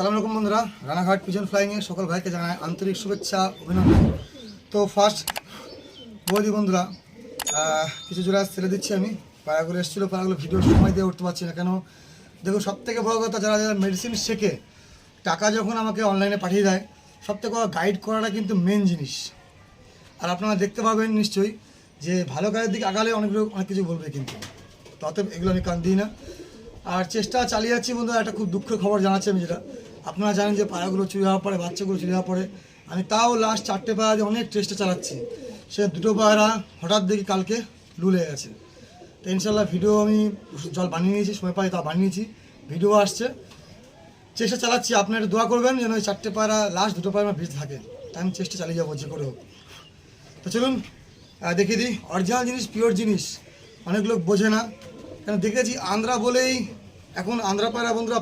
আসসালামু আলাইকুম বন্ধুরা। রানাঘাট পিজন ফ্লাইংয়ে সকল ভাইকে জানায় আন্তরিক শুভেচ্ছা, অভিনন্দন। তো ফার্স্ট বৌদি বন্ধুরা কিছু জোড়া ছেড়ে দিচ্ছি আমি। পাড়াগুলো এসেছিল, পাড়াগুলো ভিডিও সময় দিয়ে উঠতে পারছি না। কেন? দেখো সব থেকে বড় কথা, যারা যারা মেডিসিন শেখে, টাকা যখন আমাকে অনলাইনে পাঠিয়ে দেয় সব থেকে গাইড করাটা কিন্তু মেন জিনিস। আর আপনারা দেখতে পাবেন নিশ্চয়ই যে ভালো কাজের দিকে আগালে অনেক লোক অনেক কিছু বলবে কিন্তু। তো অতএব এগুলো আমি কান দিই না। আর চেষ্টা চালিয়ে যাচ্ছি বন্ধুরা, একটা খুব দুঃখের খবর জানাচ্ছি আমি যেটা। আপনারা জানেন যে পাড়াগুলো চুরি হওয়ার পরে, বাচ্চাগুলো চুরি হওয়ার পরে, আমি তাও লাস্ট চারটে পাড়া দিয়ে অনেক চেষ্টা চালাচ্ছি। সে দুটো পায়রা হঠাৎ দেখি কালকে লুলে গেছে। তো ইনশাল্লাহ ভিডিও আমি জল বানিয়ে নিয়েছি, সময় পাই তা বানিয়েছি ভিডিও আসছে। চেষ্টা চালাচ্ছি, আপনারা দোয়া করবেন যেন ওই চারটে পায়রা লাস্ট দুটো পায়রা বেঁচে থাকে। তাই আমি চেষ্টা চালিয়ে যাব, যে করে হোক। তো চলুন দেখিয়ে দিই। অরিজিনাল জিনিস পিওর জিনিস, অনেক লোক বোঝে না। কেন, দেখেছি, আন্ধ্রা বলেই এখন আন্ধ্রা পায়রা বন্ধুরা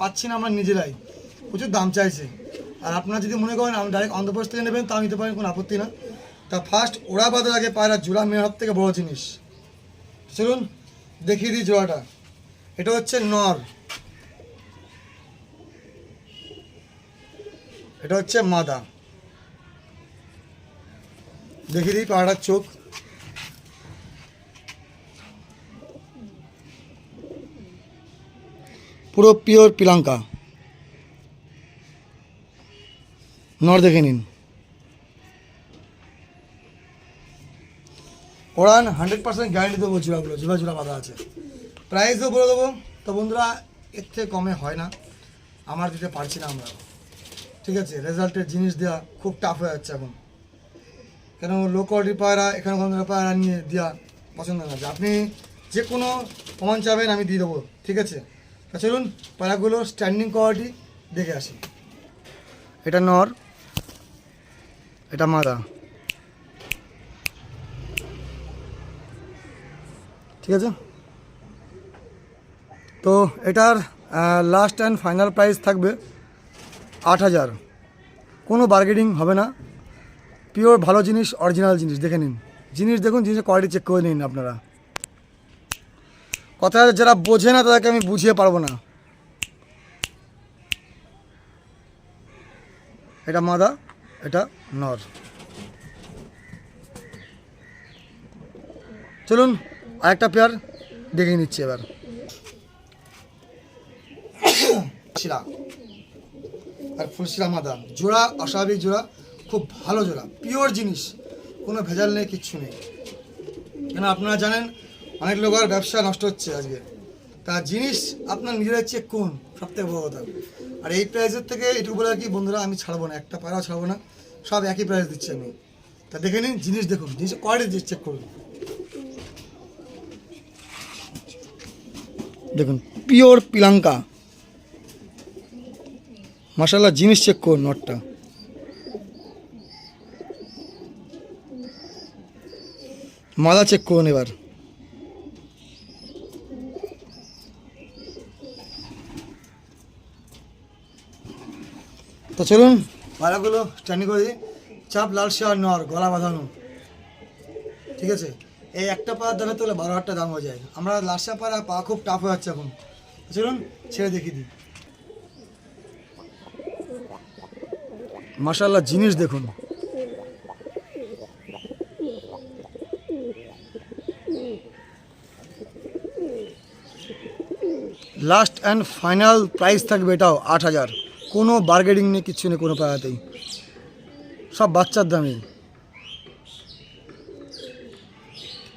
পাচ্ছি না আমরা নিজেরাই। প্রচুর দাম চাইছে। আর আপনারা যদি মনে করেন আমি ডাইরেক্ট অন্ধ্রপ্রদেশ থেকে নেবেন, তাও নিতে পারেন, কোনো আপত্তি না। তা ফার্স্ট ওরা বাদে আগে পায়রা জোড়া মেয়ের থেকে বড় জিনিস। চলুন, দেখিয়ে দিই জোড়াটা। এটা হচ্ছে নর। এটা হচ্ছে মাদা। দেখিয়ে দিই পাহাড়ার চোখ। পুরো পিওর পিলাঙ্কা নর দেখে নিন। ওরান হান্ড্রেড পার্সেন্ট গ্যারান্টি দেবো জোড়াগুলো জোড়া জোড়া বাঁধা আছে। প্রাইসও বলে দেবো। তো বন্ধুরা, এর থেকে কমে হয় না। আমার দিতে পারছি না আমরা। ঠিক আছে রেজাল্টের জিনিস দেওয়া খুব টাফ হয়ে যাচ্ছে এখন। কেন লো কোয়ালিটি পায়রা, এখানে কোনো পায়রা নিয়ে দেওয়া পছন্দ না। আপনি যে কোনো প্রমাণ চাবেন, আমি দিয়ে দেবো। ঠিক আছে? তা চলুন পায়রাগুলো স্ট্যান্ডিং কোয়ালিটি দেখে আসি। এটা নর এটা মাদা ঠিক আছে? তো এটার লাস্ট অ্যান্ড ফাইনাল প্রাইস থাকবে আট হাজার। কোনো বার্গেনিং হবে না। পিওর ভালো জিনিস অরিজিনাল জিনিস, দেখে নিন। জিনিস দেখুন, জিনিসের কোয়ালিটি চেক করে নিন আপনারা। কথা যারা বোঝে না, তাদেরকে আমি বুঝিয়ে পারব না। এটা মাদা, এটা নর। চলুন, আরেকটা পেয়ার দেখে নিচ্ছি এবার। শিলা আর ফুলশিলা মাদা জোড়া, অস্বাভাবিক জোড়া, খুব ভালো জোড়া। পিওর জিনিস। কোনো ভেজাল নেই, কিচ্ছু নেই। কেন আপনারা জানেন, অনেক লোক আর ব্যবসা নষ্ট হচ্ছে আজকে। তা জিনিস আপনার নিজেরা চেক করুন সব থেকে বড় কথা। আর এই প্রাইসের থেকে এটুকু বলে কি বন্ধুরা, আমি ছাড়বো না। একটা পায়রাও ছাড়বো না। সব একই প্রাইস দিচ্ছি আমি। তা দেখে নিন, জিনিস দেখুন, জিনিস কোয়ালিটি চেক করুন। দেখুন পিওর পিলাঙ্কা মাসাল্লাহ জিনিস চেক করুন নটটা। মালা চেক করুন এবার। তো চলুন পায়রাগুলো স্ট্যান্ডিং করে দিই। চাপ লাল শেয়ার নর, গলা বাঁধানো। ঠিক আছে? এই একটা পাড়ার দামে তোলে বারো হাজার টাকা দাম হয়ে যায়। আমরা লাশা পাড়া, পা খুব টাফ হয়ে যাচ্ছে এখন। চলুন, ছেড়ে দেখিয়ে দিই। মাশাল্লাহ জিনিস দেখুন। লাস্ট অ্যান্ড ফাইনাল প্রাইস থাকবে এটাও আট হাজার। কোনো বার্গেনিং নেই কিচ্ছু নেই, কোনো পাড়াতেই। সব বাচ্চার দামে।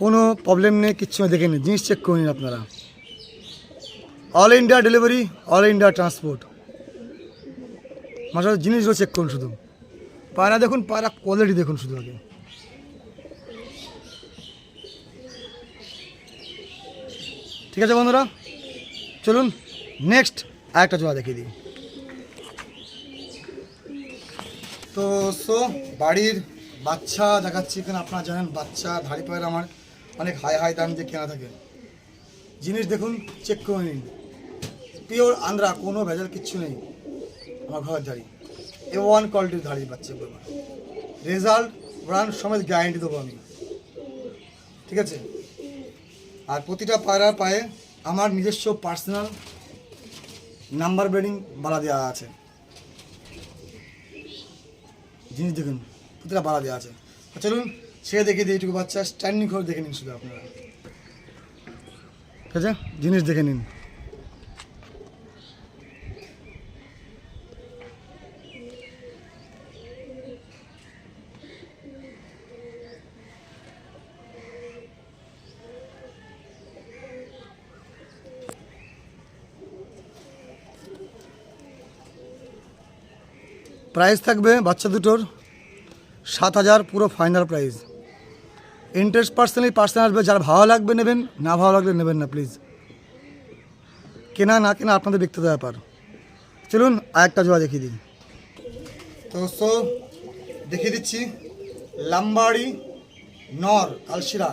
কোনো প্রবলেম নেই কিচ্ছু নেই দেখে নিন জিনিস চেক করে নিন আপনারা। All India delivery all India transport মাসাল জিনিসগুলো চেক করুন শুধু। পায়রা দেখুন পায়রা কোয়ালিটি দেখুন শুধু আগে। ঠিক আছে বন্ধুরা, চলুন নেক্সট আরেকটা জোড়া দেখিয়ে দিই। তো সো বাড়ির বাচ্চা দেখাচ্ছি। এখানে আপনারা জানেন, বাচ্চা ধাড়ি পায়ের আমার অনেক হাই হাই দাম দিয়ে কেনা থাকে। জিনিস দেখুন চেক করে নিন। পিওর আন্দ্রা, কোনো ভেজাল কিচ্ছু নেই। আমার ঘরের ধাড়ি। এ ওয়ান কোয়ালিটির ধাড়ি বাচ্চাগুলো রেজাল্ট ব্রান্ড সমেত গ্যারান্টি দেবো আমি। ঠিক আছে? আর প্রতিটা পায়রার পায়ে আমার নিজস্ব পার্সোনাল নাম্বার ব্রেডিং বাড়া দেওয়া আছে। জিনিস দেখুন প্রতিটা বাড়া দেওয়া আছে। চলুন, সে দেখে দিই এইটুকু বাচ্চা স্ট্যান্ডিং করে দেখে নিন শুধু আপনারা। ঠিক আছে? জিনিস দেখে নিন। প্রাইস থাকবে বাচ্চা দুটোর সাত হাজার পুরো ফাইনাল প্রাইস ইন্টারেস্ট পার্সেন্টলি পার্সেন্ট আসবে, যার ভালো লাগবে নেবেন, না ভালো লাগলে নেবেন না প্লিজ কেনা না কেনা আপনাদের ব্যক্তিগত ব্যাপার। চলুন আরেকটা জোড়া দেখিয়ে দিই। তো সো দেখিয়ে দিচ্ছি লাম্বাড়ি নর, কালশিরা।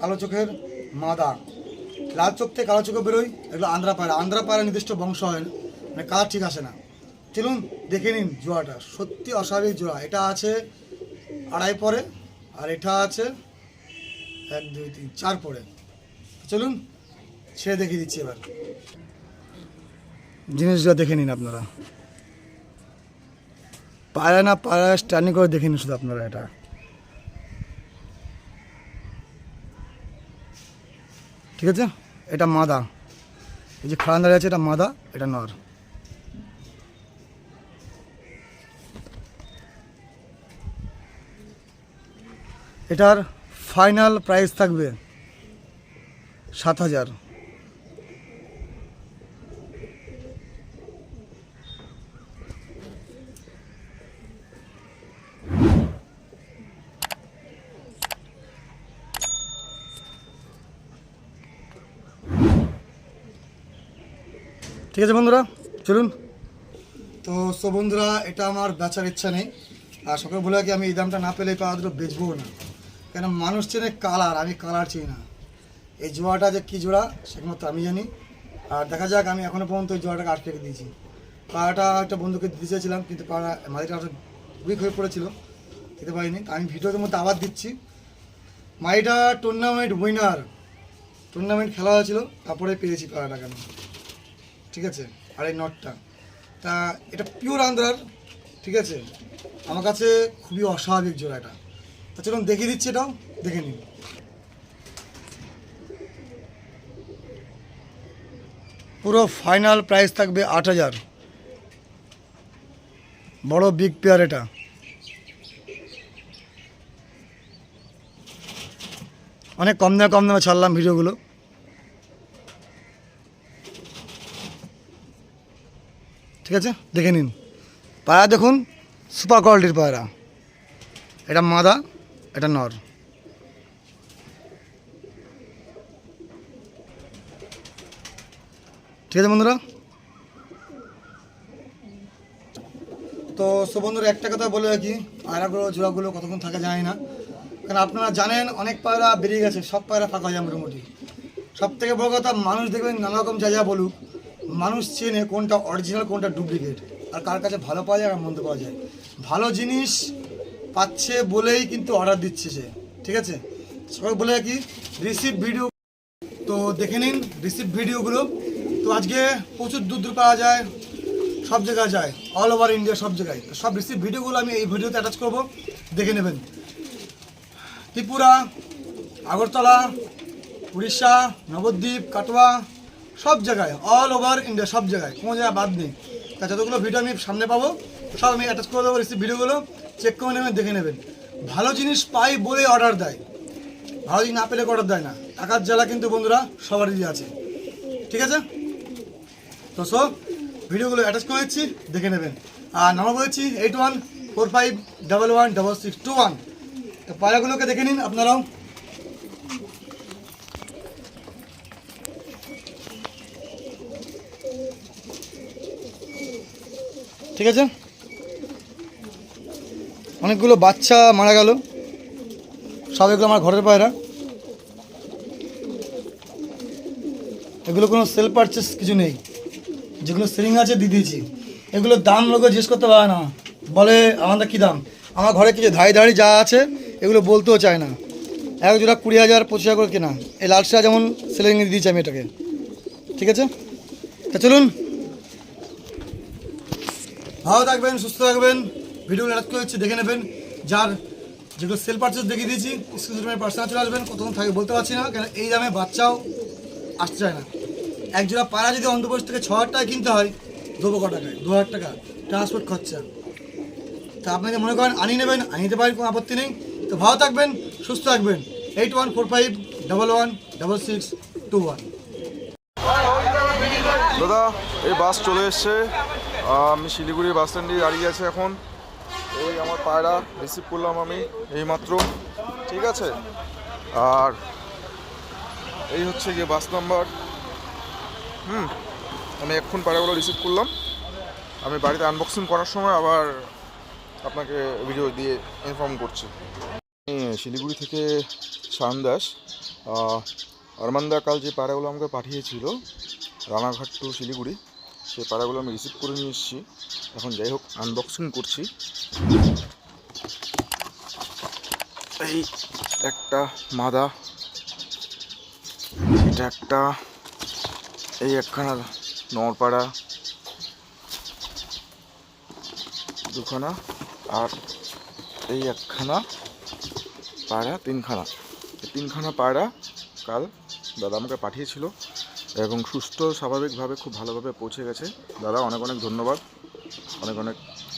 কালো চোখের মাদা। লাল চোখ থেকে কালো চোখে বেরোয়, এগুলো আন্ধ্রা পায়রা। আন্ধ্রা পায়রা নির্দিষ্ট বংশ হয় না মানে কালার ঠিক আসে না। চলুন দেখে নিন জোয়াটা। সত্যি অস্বাভাবিক জোড়া এটা আছে আড়াই পরে আর এটা আছে এক, দুই, তিন, চার পরে। চলুন ছেড়ে দেখিয়ে দিচ্ছি এবার। জিনিসগুলো দেখে নিন আপনারা। পায়রা না পায়রা স্ট্যান্ডিং করে দেখে নিন শুধু আপনারা এটা। ঠিক আছে? এটা মাদা। এই যে খাড়ান দাঁড়িয়ে আছে, এটা মাদা, এটা নর। এটার ফাইনাল প্রাইস থাকবে সাত হাজার। ঠিক আছে বন্ধুরা, চলুন। তো, সো বন্ধুরা, এটা আমার বেচার ইচ্ছা নেই। আর সকালে বলে রাখি, আমি এই দামটা না পেলে দুটো বেচবো না। কেন মানুষ চেনে কালার, আমি কালার চিনি না। এই জোড়াটা যে কী জোড়া, সেগুলো আমি জানি। আর দেখা যাক, আমি এখনও পর্যন্ত ওই জোড়াটাকে আটকে দিয়েছি। পাড়াটা একটা বন্ধুকে দিতে চেয়েছিলাম, কিন্তু পাড়া মাটিটা উইক হয়ে পড়েছিল, দিতে পারিনি। আমি ভিডিওর মধ্যে আবার দিচ্ছি। মাইটা টুর্নামেন্ট উইনার টুর্নামেন্ট খেলা হয়েছিল, তারপরে পেয়েছি পাড়াটাকে আমি। ঠিক আছে? আর এই নটটা তা এটা পিওর আন্দ্রার ঠিক আছে? আমার কাছে খুবই অস্বাভাবিক জোড়া এটা চলুন দেখিয়ে দিচ্ছি এটাও, দেখে নিন। পুরো ফাইনাল প্রাইস থাকবে আট হাজার। বড় বিগ পেয়ার এটা। অনেক কম দামে কম দামে ছাড়লাম ভিডিওগুলো। ঠিক আছে? দেখে নিন। পায়রা দেখুন সুপার কোয়ালিটির পায়রা। এটা মাদা। এটা নর। ঠিক আছে বন্ধুরা? তো সো বন্ধুরা, একটা কথা বলে রাখি, পায়রাগুলো জোড়াগুলো কতক্ষণ থাকে যায় না। কারণ আপনারা জানেন, অনেক পায়রা বেরিয়ে গেছে, সব পায়রা ফাঁকা যায় মোটামুটি। সব থেকে বড় কথা, মানুষ দেখবেন নানা রকম যা যা বলুক, মানুষ চেনে কোনটা অরিজিনাল কোনটা ডুপ্লিকেট আর কার কাছে ভালো পাওয়া যায় আর মন্দ পাওয়া যায়। ভালো জিনিস পাচ্ছে বলেই কিন্তু অর্ডার দিচ্ছে সে, ঠিক আছে? সবাই বলে রাখি রিসিভ ভিডিও তো দেখে নিন রিসিভ ভিডিওগুলো তো আজকে প্রচুর দূর দূর পাওয়া যায়, সব জায়গায় যায় অল ওভার ইন্ডিয়া সব জায়গায়। সব রিসিভ ভিডিওগুলো আমি এই ভিডিওতে অ্যাটাচ করব, দেখে নেবেন। ত্রিপুরা, আগরতলা, উড়িষ্যা, নবদ্বীপ, কাটোয়া, সব জায়গায় অল ওভার ইন্ডিয়া সব জায়গায়, কোনো জায়গায় বাদ নেই। তা যতগুলো ভিডিও আমি সামনে পাবো, সব আমি অ্যাটাচ করে দেবো রিসিভ ভিডিওগুলো চেক করে নেবেন, দেখে নেবেন। ভালো জিনিস পাই বলে অর্ডার দেয়। ভালো জিনিস না পেলে অর্ডার দেয় না। টাকার জ্বালা কিন্তু বন্ধুরা সবারই আছে। ঠিক আছে? তো সব ভিডিওগুলো অ্যাটাচ করে দিচ্ছি দেখে নেবেন। আর নাম্বার বলেছি eight one four five double one double six two one তো পায়রাগুলোকে দেখে নিন আপনারাও। ঠিক আছে? অনেকগুলো বাচ্চা মারা গেল। সব এগুলো আমার ঘরের পায়রা। এগুলো কোনো সেল পারচেস কিছু নেই। যেগুলো সেলিং আছে দিয়ে দিয়েছি। এগুলোর দাম লোকে জিজ্ঞেস করতে পারে না। বলে আমাদের কী দাম? আমার ঘরে কিছু ধাড়ি ধাড়ি যা আছে, এগুলো বলতেও চায় না। এক জোড়া কুড়ি হাজার, পঁচিশ হাজার করে কেনা। এই লালসা যেমন সেলিং দিয়ে দিয়েছি আমি এটাকে। ঠিক আছে? তা চলুন। ভালো থাকবেন, সুস্থ থাকবেন। ভিডিও রাত করে হচ্ছে দেখে নেবেন। যার যেগুলো সেল পার্চেস দেখিয়ে দিয়েছি স্ক্রিনের পার্সোনাল চলে আসবেন, কতক্ষণ থাকে বলতে পারছি না, কেন এই দামে বাচ্চাও আসতে চায় না। এক জোড়া পাড়া যদি অন্ধ্রপ্রদেশ থেকে ছ হাজার টাকা কিনতে হয়, দেবো ক টাকায়, দু হাজার টাকা ট্রান্সপোর্ট খরচা। তা আপনাকে মনে করেন, আনিয়ে নেবেন, আনিয়ে নিতে পারেন, কোনো আপত্তি নেই। তো ভালো থাকবেন, সুস্থ থাকবেন। Eight one four five double one double six two one দাদা, এই বাস চলে এসছে। আমি শিলিগুড়ি বাস স্ট্যান্ডে দাঁড়িয়ে আছে এখন। এই আমার পায়রা রিসিভ করলাম আমি এইমাত্র, ঠিক আছে? আর এই হচ্ছে গিয়ে বাস নাম্বার। হুম, আমি এক্ষুন পায়রাগুলো রিসিভ করলাম। আমি বাড়িতে আনবক্সিং করার সময় আবার আপনাকে ভিডিও দিয়ে ইনফর্ম করছি। শিলিগুড়ি থেকে শান দাস। অরমানদা কাল যে পায়রাগুলো আমাকে পাঠিয়েছিল, রানাঘাট টু শিলিগুড়ি সেই পাড়াগুলো আমি রিসিভ করে নিয়ে এসেছি। এখন যাই হোক আনবক্সিং করছি। এই একটা মাদা, এটা একটা, এই একখানা নড়পাড়া, দুখানা, আর এই একখানা পায়রা তিনখানা। তিনখানা পায়রা কাল দাদা আমাকে পাঠিয়েছিল এবং সুস্থ স্বাভাবিকভাবে খুব ভালোভাবে পৌঁছে গেছে। দাদা, অনেক অনেক ধন্যবাদ। অনেক অনেক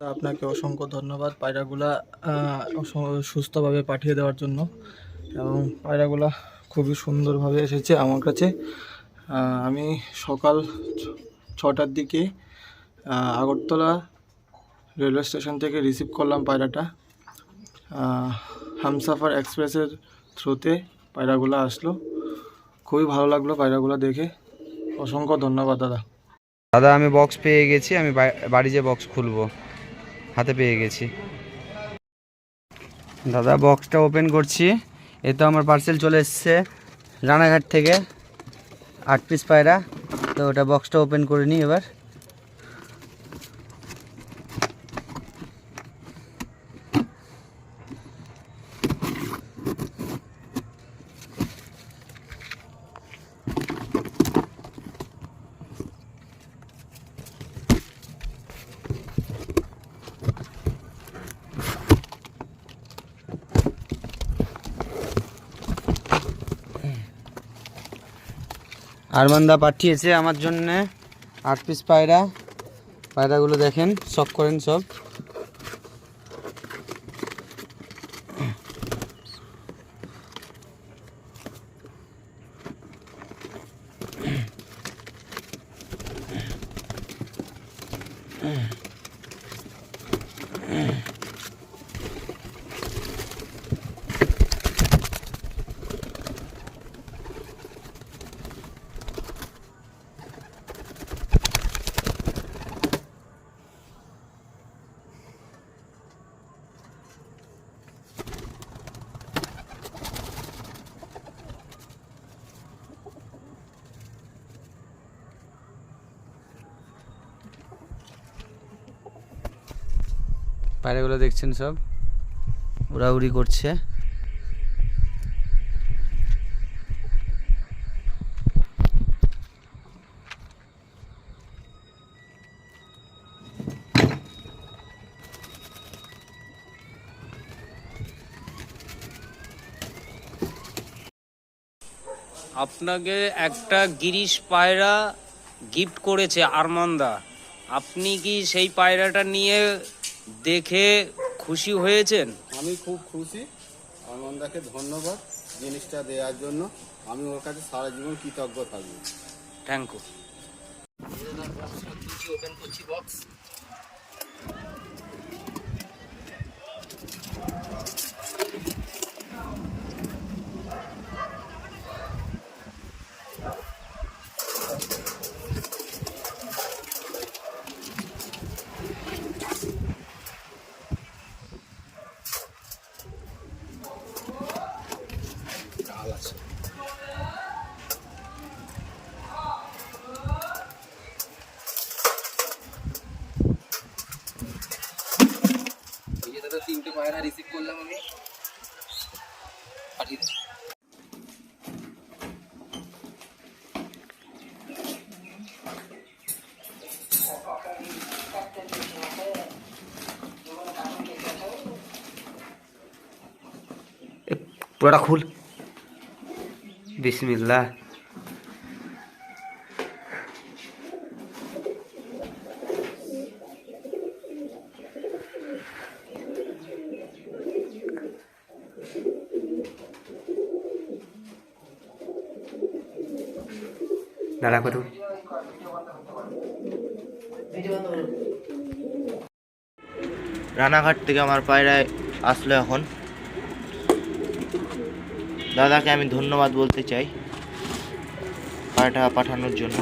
আপনাকে অসংখ্য ধন্যবাদ পায়রাগুলা সুস্থভাবে পাঠিয়ে দেওয়ার জন্য। এবং পায়রাগুলা খুবই সুন্দরভাবে এসেছে আমার কাছে। আমি সকাল ছটার দিকে আগরতলা রেলওয়ে স্টেশন থেকে রিসিভ করলাম পায়রাটা। হামসাফার এক্সপ্রেসের থ্রুতে পায়রাগুলো আসলো। খুবই ভালো লাগল পায়রাগুলো দেখে। অসংখ্য ধন্যবাদ, দাদা। দাদা, আমি বক্স পেয়ে গেছি, আমি বাড়ি যে বক্স খুলবো। হাতে পেয়ে গেছি। দাদা বক্সটা ওপেন করছি। এ তো আমার পার্সেল চলে এসছে রানাঘাট থেকে আট পিস পায়রা। তো ওটা বক্সটা ওপেন করে নিই এবার। আরমান্দা পাঠিয়েছে আমার জন্যে আট পিস পায়রা। পায়রাগুলো দেখেন সব করেন সব। পায়রাগুলো দেখছেন সব? উড়াউড়ি করছে। আপনাকে একটা গিরিশ পায়রা গিফট করেছে আরমান্দা। আপনি কি সেই পায়রাটা নিয়ে দেখে খুশি হয়েছেন? আমি খুব খুশি। আনন্দাকে ধন্যবাদ জিনিসটা দেওয়ার জন্য। আমি ওর কাছে সারা জীবন কৃতজ্ঞ থাকব। থ্যাংক ইউ পায়রা রিসিভ করলাম আমি পাঠিয়ে দেবো পুরোটা খুল বিসমিল্লাহ দাঁড়া করুন। রানাঘাট থেকে আমার পায়রায় আসলো এখন। দাদাকে আমি ধন্যবাদ বলতে চাই পায়রাটা পাঠানোর জন্য।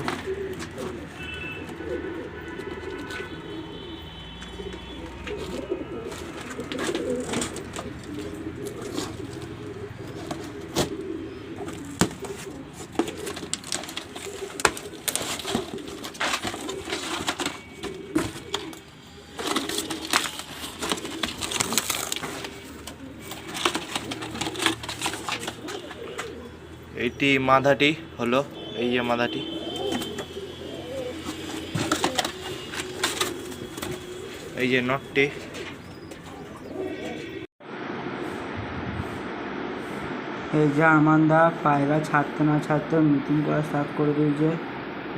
এইটি মাথাটি হলো, এই যে মাথাটি। এই যে নটটি। এই যে আমান্দা, পায়রা ছাড়তে না ছাড়তে মিটিং করা স্টার্ট করে দিয়েছে।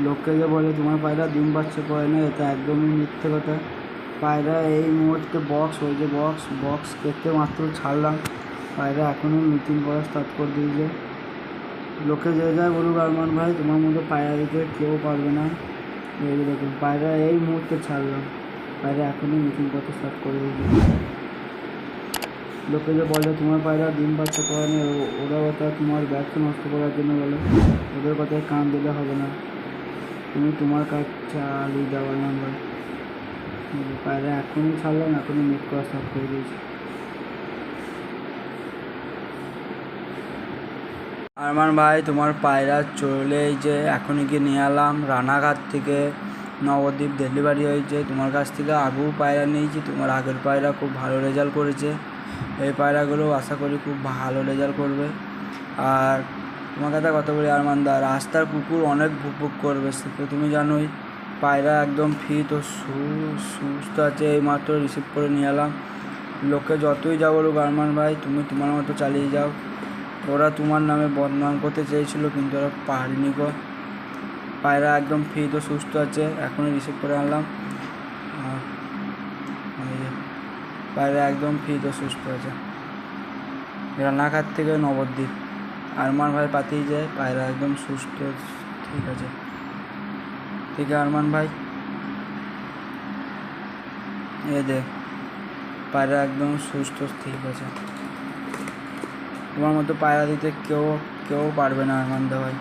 লোককে যে বলে, তোমার পায়রা ডিম বাচ্চা করে না, এটা একদমই মিথ্যে কথা। পায়রা এই মুহূর্তে বক্স ওই যে বক্স বক্স কেটে মাত্র ছাড়লাম। পায়রা এখনই মিটিং করা স্টার্ট করে দিয়েছে। লোকে যে যায় বলুক, আরমান ভাই, তোমার মধ্যে পায়রা দিতে কেউ পারবে না। এই দেখুন, পায়রা এই মুহূর্তে ছাড়লাম পায়রা এখনই মিটিং করতে স্টার্ট করে দিয়েছে। লোকে যে বলে, তোমার পায়রা ডিম বাচ্চা করে না ওরা কথা তোমার ব্যবসা নষ্ট করার জন্য বলে। ওদের কথায় কান দিলে হবে না। তুমি তোমার কাজ চালিয়ে দাও নাম্বার পায়রা এখনই ছাড়লাম এখনই মিট করা স্টার্ট করে দিয়েছি। আরমান ভাই, তোমার পায়রা চলে যে এখনই গিয়ে নিয়ে এলাম। রানাঘাট থেকে নবদ্বীপ ডেলিভারি হয়েছে। তোমার কাছ থেকে আগেও পায়রা নিয়েছি। তোমার আগের পায়রা খুব ভালো রেজাল্ট করেছে। এই পায়রাগুলো আশা করি খুব ভালো রেজাল্ট করবে। আর তোমার কথা কথা বলি আরমানদা রাস্তার কুকুর অনেক ভুক ভুক করবে। সে তো তুমি জানোই, পায়রা একদম ফিট ও সুস্থ আছে। এই মাত্র রিসিভ করে নিয়ে এলাম। লোকে যতই যা বলুক আরমান ভাই, তুমি তোমার মতো চালিয়ে যাও। ওরা তোমার নামে বদনাম করতে চেয়েছিল, কিন্তু ওরা পারেনি গো। পায়রা একদম ফিট তো সুস্থ আছে, এখনই রিসিভ করে আনলাম। পায়রা একদম ফিট তো সুস্থ আছে। রান্নাঘাট থেকে নবদ্বীপ। আরমান ভাই পাতেই যায় পায়রা একদম সুস্থ, ঠিক আছে। ঠিক আছে, আরমান ভাই। এ দে পায়রা একদম সুস্থ, ঠিক আছে। তোমার মতো পায়রা দিতে কেউ কেউ পারবে না আনন্দ ভাই